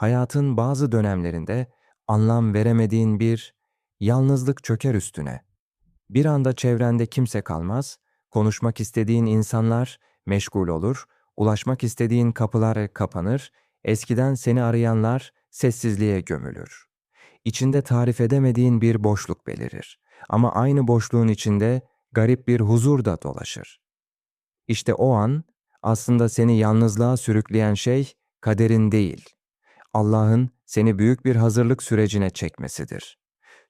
hayatın bazı dönemlerinde anlam veremediğin bir yalnızlık çöker üstüne. Bir anda çevrende kimse kalmaz, konuşmak istediğin insanlar meşgul olur, ulaşmak istediğin kapılar kapanır, eskiden seni arayanlar sessizliğe gömülür. İçinde tarif edemediğin bir boşluk belirir. Ama aynı boşluğun içinde garip bir huzur da dolaşır. İşte o an aslında seni yalnızlığa sürükleyen şey kaderin değil, Allah'ın seni büyük bir hazırlık sürecine çekmesidir.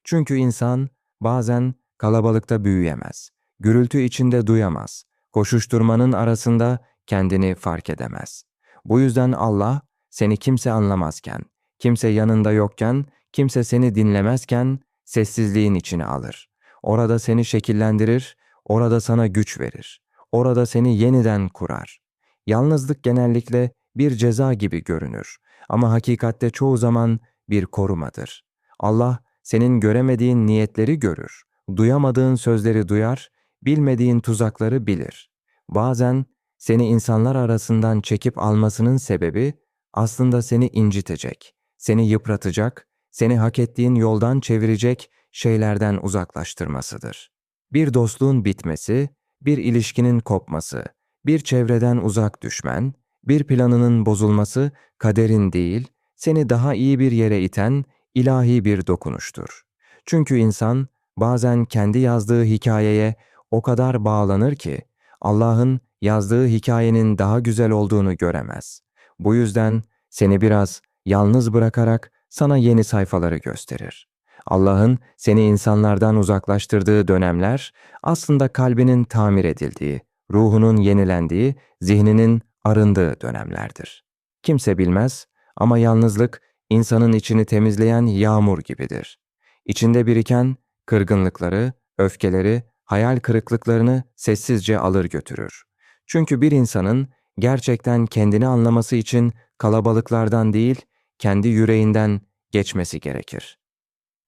Çünkü insan bazen kalabalıkta büyüyemez, gürültü içinde duyamaz, koşuşturmanın arasında kendini fark edemez. Bu yüzden Allah seni kimse anlamazken, kimse yanında yokken, kimse seni dinlemezken sessizliğin içine alır. Orada seni şekillendirir, orada sana güç verir. Orada seni yeniden kurar. Yalnızlık genellikle bir ceza gibi görünür ama hakikatte çoğu zaman bir korumadır. Allah senin göremediğin niyetleri görür, duyamadığın sözleri duyar, bilmediğin tuzakları bilir. Bazen seni insanlar arasından çekip almasının sebebi aslında seni incitecek, seni yıpratacak, seni hak ettiğin yoldan çevirecek şeylerden uzaklaştırmasıdır. Bir dostluğun bitmesi, bir ilişkinin kopması, bir çevreden uzak düşmen, bir planının bozulması kaderin değil, seni daha iyi bir yere iten ilahi bir dokunuştur. Çünkü insan bazen kendi yazdığı hikayeye o kadar bağlanır ki Allah'ın yazdığı hikayenin daha güzel olduğunu göremez. Bu yüzden seni biraz yalnız bırakarak sana yeni sayfaları gösterir. Allah'ın seni insanlardan uzaklaştırdığı dönemler aslında kalbinin tamir edildiği, ruhunun yenilendiği, zihninin arındığı dönemlerdir. Kimse bilmez ama yalnızlık insanın içini temizleyen yağmur gibidir. İçinde biriken kırgınlıkları, öfkeleri, hayal kırıklıklarını sessizce alır götürür. Çünkü bir insanın gerçekten kendini anlaması için kalabalıklardan değil, kendi yüreğinden geçmesi gerekir.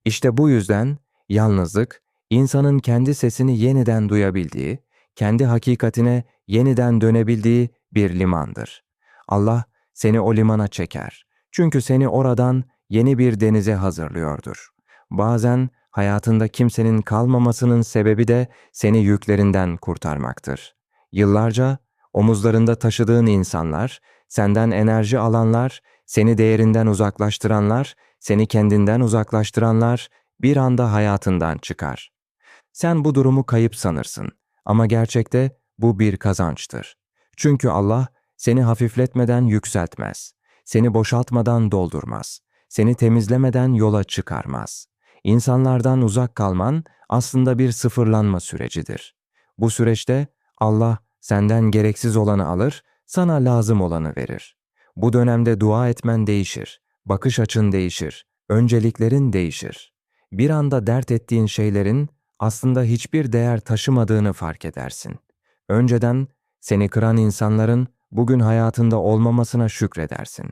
İşte bu yüzden yalnızlık, insanın kendi sesini yeniden duyabildiği, kendi hakikatine yeniden dönebildiği bir limandır. Allah seni o limana çeker. Çünkü seni oradan yeni bir denize hazırlıyordur. Bazen hayatında kimsenin kalmamasının sebebi de seni yüklerinden kurtarmaktır. Yıllarca omuzlarında taşıdığın insanlar, senden enerji alanlar, seni değerinden uzaklaştıranlar, seni kendinden uzaklaştıranlar bir anda hayatından çıkar. Sen bu durumu kayıp sanırsın ama gerçekte bu bir kazançtır. Çünkü Allah seni hafifletmeden yükseltmez, seni boşaltmadan doldurmaz, seni temizlemeden yola çıkarmaz. İnsanlardan uzak kalman aslında bir sıfırlanma sürecidir. Bu süreçte Allah senden gereksiz olanı alır, sana lazım olanı verir. Bu dönemde dua etmen değişir, bakış açın değişir, önceliklerin değişir. Bir anda dert ettiğin şeylerin aslında hiçbir değer taşımadığını fark edersin. Önceden seni kıran insanların bugün hayatında olmamasına şükredersin.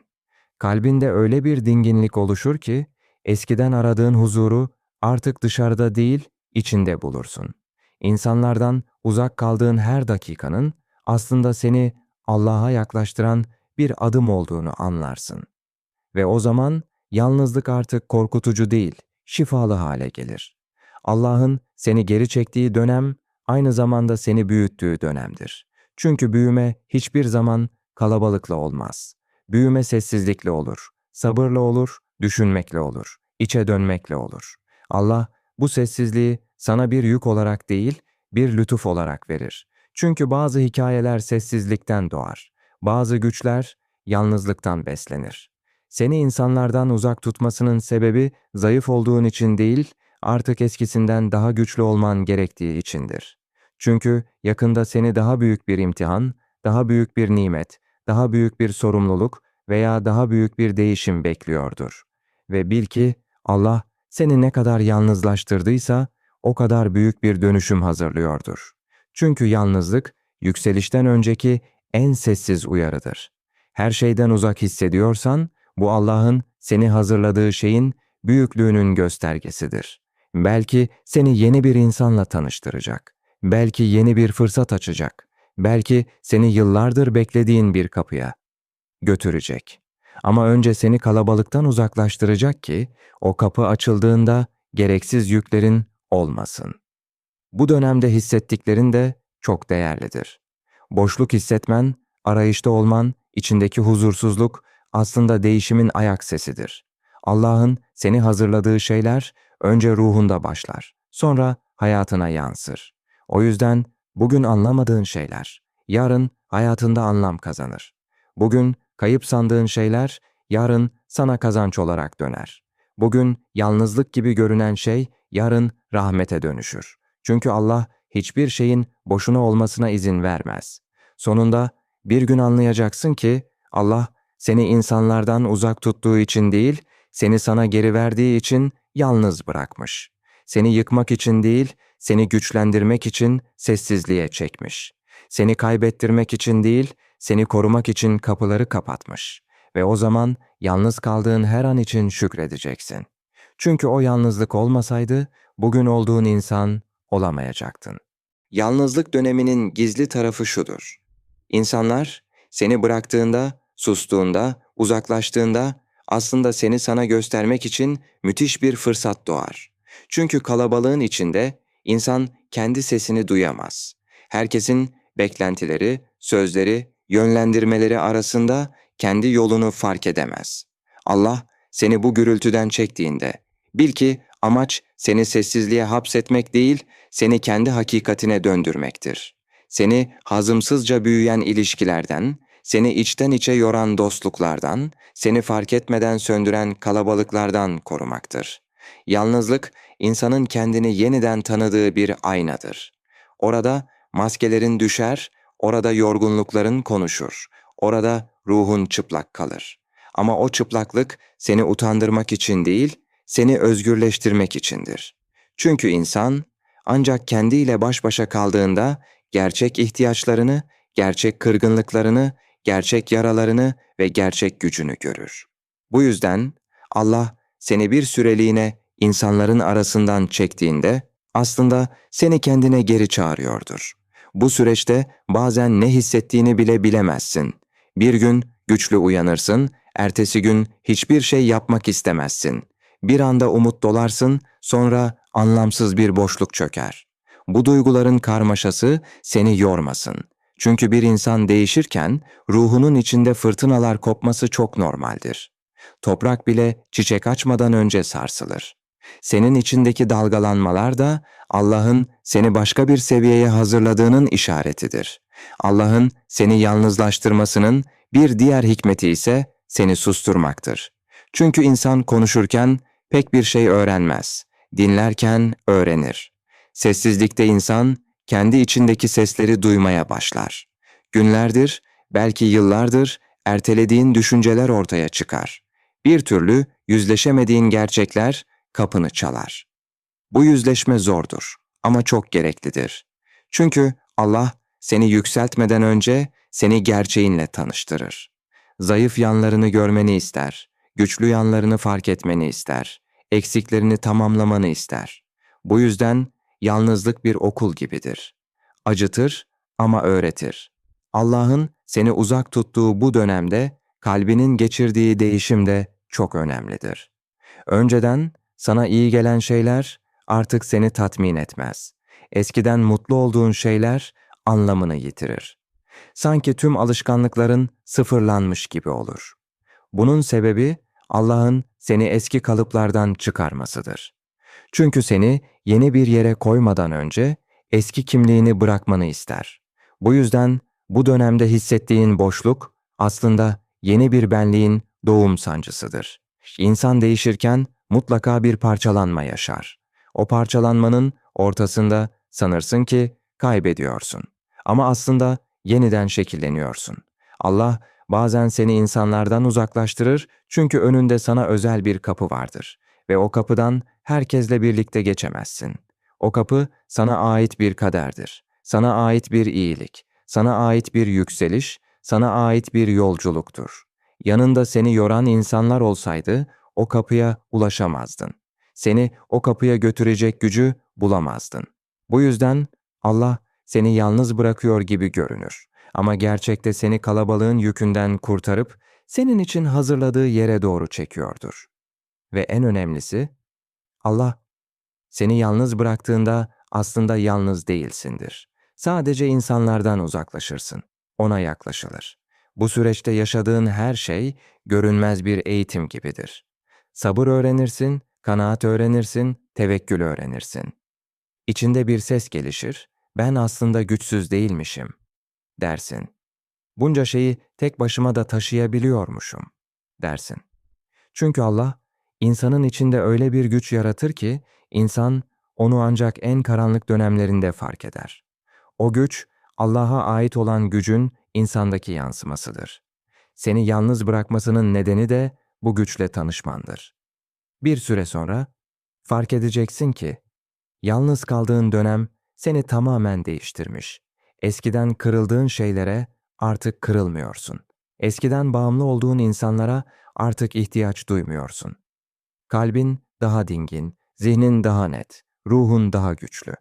Kalbinde öyle bir dinginlik oluşur ki, eskiden aradığın huzuru artık dışarıda değil, içinde bulursun. İnsanlardan uzak kaldığın her dakikanın aslında seni Allah'a yaklaştıran bir adım olduğunu anlarsın. Ve o zaman yalnızlık artık korkutucu değil, şifalı hale gelir. Allah'ın seni geri çektiği dönem aynı zamanda seni büyüttüğü dönemdir. Çünkü büyüme hiçbir zaman kalabalıkla olmaz. Büyüme sessizlikle olur, sabırla olur, düşünmekle olur, içe dönmekle olur. Allah bu sessizliği sana bir yük olarak değil, bir lütuf olarak verir. Çünkü bazı hikayeler sessizlikten doğar. Bazı güçler yalnızlıktan beslenir. Seni insanlardan uzak tutmasının sebebi zayıf olduğun için değil, artık eskisinden daha güçlü olman gerektiği içindir. Çünkü yakında seni daha büyük bir imtihan, daha büyük bir nimet, daha büyük bir sorumluluk veya daha büyük bir değişim bekliyordur. Ve bil ki Allah seni ne kadar yalnızlaştırdıysa o kadar büyük bir dönüşüm hazırlıyordur. Çünkü yalnızlık yükselişten önceki en sessiz uyarıdır. Her şeyden uzak hissediyorsan bu Allah'ın seni hazırladığı şeyin büyüklüğünün göstergesidir. Belki seni yeni bir insanla tanıştıracak. Belki yeni bir fırsat açacak. Belki seni yıllardır beklediğin bir kapıya götürecek. Ama önce seni kalabalıktan uzaklaştıracak ki o kapı açıldığında gereksiz yüklerin olmasın. Bu dönemde hissettiklerin de çok değerlidir. Boşluk hissetmen, arayışta olman, içindeki huzursuzluk aslında değişimin ayak sesidir. Allah'ın seni hazırladığı şeyler önce ruhunda başlar, sonra hayatına yansır. O yüzden bugün anlamadığın şeyler, yarın hayatında anlam kazanır. Bugün kayıp sandığın şeyler, yarın sana kazanç olarak döner. Bugün yalnızlık gibi görünen şey, yarın rahmete dönüşür. Çünkü Allah hiçbir şeyin boşuna olmasına izin vermez. Sonunda bir gün anlayacaksın ki Allah seni insanlardan uzak tuttuğu için değil, seni sana geri verdiği için yalnız bırakmış. Seni yıkmak için değil, seni güçlendirmek için sessizliğe çekmiş. Seni kaybettirmek için değil, seni korumak için kapıları kapatmış. Ve o zaman yalnız kaldığın her an için şükredeceksin. Çünkü o yalnızlık olmasaydı bugün olduğun insan olamayacaktın. Yalnızlık döneminin gizli tarafı şudur. İnsanlar seni bıraktığında, sustuğunda, uzaklaştığında aslında seni sana göstermek için müthiş bir fırsat doğar. Çünkü kalabalığın içinde insan kendi sesini duyamaz. Herkesin beklentileri, sözleri, yönlendirmeleri arasında kendi yolunu fark edemez. Allah seni bu gürültüden çektiğinde bil ki amaç seni sessizliğe hapsetmek değil, seni kendi hakikatine döndürmektir. Seni hazımsızca büyüyen ilişkilerden, seni içten içe yoran dostluklardan, seni fark etmeden söndüren kalabalıklardan korumaktır. Yalnızlık, insanın kendini yeniden tanıdığı bir aynadır. Orada maskelerin düşer, orada yorgunlukların konuşur, orada ruhun çıplak kalır. Ama o çıplaklık seni utandırmak için değil, seni özgürleştirmek içindir. Çünkü insan ancak kendiyle baş başa kaldığında gerçek ihtiyaçlarını, gerçek kırgınlıklarını, gerçek yaralarını ve gerçek gücünü görür. Bu yüzden Allah seni bir süreliğine insanların arasından çektiğinde aslında seni kendine geri çağırıyordur. Bu süreçte bazen ne hissettiğini bile bilemezsin. Bir gün güçlü uyanırsın, ertesi gün hiçbir şey yapmak istemezsin. Bir anda umut dolarsın, sonra anlamsız bir boşluk çöker. Bu duyguların karmaşası seni yormasın. Çünkü bir insan değişirken ruhunun içinde fırtınalar kopması çok normaldir. Toprak bile çiçek açmadan önce sarsılır. Senin içindeki dalgalanmalar da Allah'ın seni başka bir seviyeye hazırladığının işaretidir. Allah'ın seni yalnızlaştırmasının bir diğer hikmeti ise seni susturmaktır. Çünkü insan konuşurken pek bir şey öğrenmez. Dinlerken öğrenir. Sessizlikte insan kendi içindeki sesleri duymaya başlar. Günlerdir, belki yıllardır ertelediğin düşünceler ortaya çıkar. Bir türlü yüzleşemediğin gerçekler kapını çalar. Bu yüzleşme zordur ama çok gereklidir. Çünkü Allah seni yükseltmeden önce seni gerçeğinle tanıştırır. Zayıf yanlarını görmeni ister, güçlü yanlarını fark etmeni ister, eksiklerini tamamlamanı ister. Bu yüzden yalnızlık bir okul gibidir. Acıtır ama öğretir. Allah'ın seni uzak tuttuğu bu dönemde kalbinin geçirdiği değişim de çok önemlidir. Önceden sana iyi gelen şeyler artık seni tatmin etmez. Eskiden mutlu olduğun şeyler anlamını yitirir. Sanki tüm alışkanlıkların sıfırlanmış gibi olur. Bunun sebebi Allah'ın seni eski kalıplardan çıkarmasıdır. Çünkü seni yeni bir yere koymadan önce eski kimliğini bırakmanı ister. Bu yüzden bu dönemde hissettiğin boşluk aslında yeni bir benliğin doğum sancısıdır. İnsan değişirken mutlaka bir parçalanma yaşar. O parçalanmanın ortasında sanırsın ki kaybediyorsun. Ama aslında yeniden şekilleniyorsun. Allah bazen seni insanlardan uzaklaştırır çünkü önünde sana özel bir kapı vardır ve o kapıdan herkesle birlikte geçemezsin. O kapı sana ait bir kaderdir. Sana ait bir iyilik, sana ait bir yükseliş, sana ait bir yolculuktur. Yanında seni yoran insanlar olsaydı o kapıya ulaşamazdın. Seni o kapıya götürecek gücü bulamazdın. Bu yüzden Allah seni yalnız bırakıyor gibi görünür. Ama gerçekte seni kalabalığın yükünden kurtarıp senin için hazırladığı yere doğru çekiyordur. Ve en önemlisi, Allah seni yalnız bıraktığında aslında yalnız değilsindir. Sadece insanlardan uzaklaşırsın. Ona yaklaşılır. Bu süreçte yaşadığın her şey görünmez bir eğitim gibidir. Sabır öğrenirsin, kanaat öğrenirsin, tevekkül öğrenirsin. İçinde bir ses gelişir, ben aslında güçsüz değilmişim, dersin. Bunca şeyi tek başıma da taşıyabiliyormuşum, dersin. Çünkü Allah, insanın içinde öyle bir güç yaratır ki, insan onu ancak en karanlık dönemlerinde fark eder. O güç, Allah'a ait olan gücün insandaki yansımasıdır. Seni yalnız bırakmasının nedeni de bu güçle tanışmandır. Bir süre sonra fark edeceksin ki yalnız kaldığın dönem seni tamamen değiştirmiş. Eskiden kırıldığın şeylere artık kırılmıyorsun. Eskiden bağımlı olduğun insanlara artık ihtiyaç duymuyorsun. Kalbin daha dingin, zihnin daha net, ruhun daha güçlü.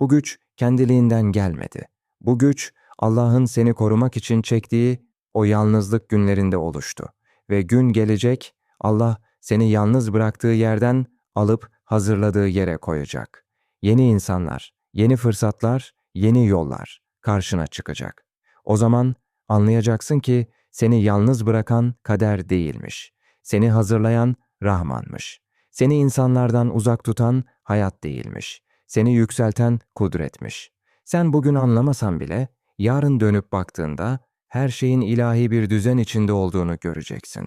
Bu güç kendiliğinden gelmedi. Bu güç Allah'ın seni korumak için çektiği o yalnızlık günlerinde oluştu. Ve gün gelecek Allah seni yalnız bıraktığı yerden alıp hazırladığı yere koyacak. Yeni insanlar, yeni fırsatlar, yeni yollar karşına çıkacak. O zaman anlayacaksın ki seni yalnız bırakan kader değilmiş. Seni hazırlayan Rahmanmış. Seni insanlardan uzak tutan hayat değilmiş. Seni yükselten kudretmiş. Sen bugün anlamasan bile yarın dönüp baktığında her şeyin ilahi bir düzen içinde olduğunu göreceksin.